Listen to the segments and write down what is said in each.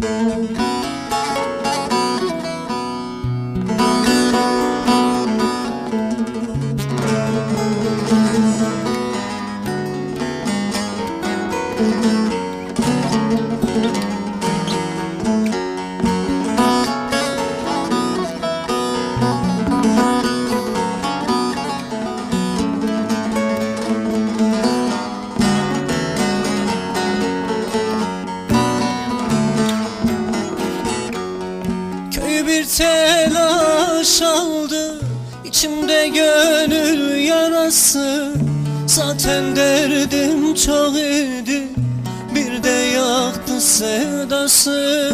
Köyü bir telaş aldı. İçimde gönül yarası. Zaten derdim çok idi Bir de yaktı sevdası.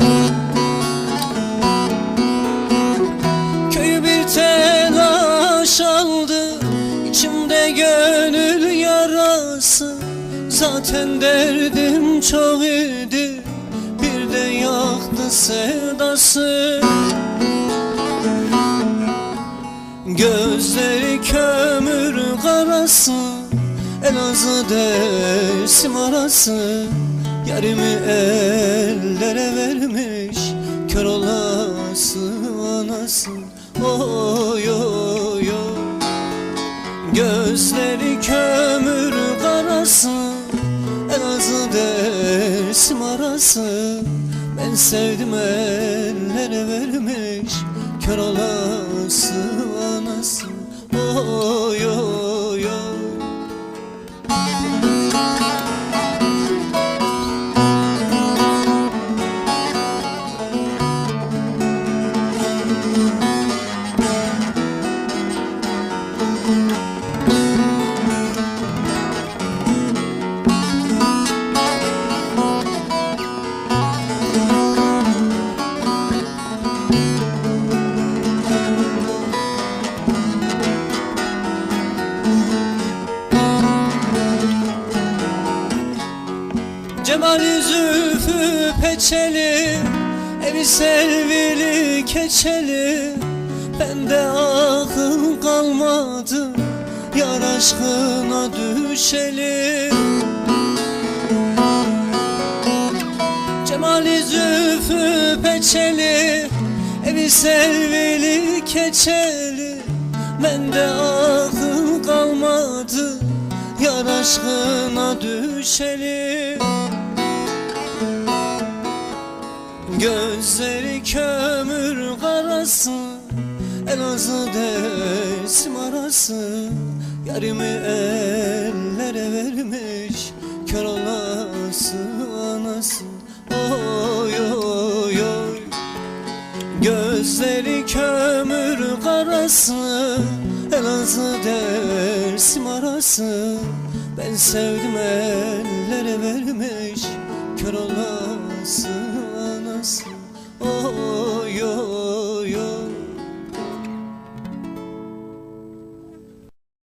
Köyü bir telaş aldı. İçimde gönül yarası. Zaten derdim çok idi Bir de yaktı sevdası. Gözleri kömür karası Elazığ dersim arası Yarimi ellere vermiş Kör olası anası. Oy oy oy. Gözleri kömür karası Elazığ dersim arası Ben sevdim ellere vermiş Kör olası anası Oy oy oy Cemali zülfü peçeli Evi selvili keçeli Bende akıl kalmadı Yar aşkına düşeli Cemali zülfü peçeli Evi selvili keçeli Bende akıl kalmadı Yar aşkına düşeli Gözleri kömür karası Elazığ dersim arası. Yarimi ellere vermiş Kör olası anası. Oy oy oy. Gözleri kömür karası Elazığ dersim arası. Ben sevdim ellere vermiş Kör olası anası Oy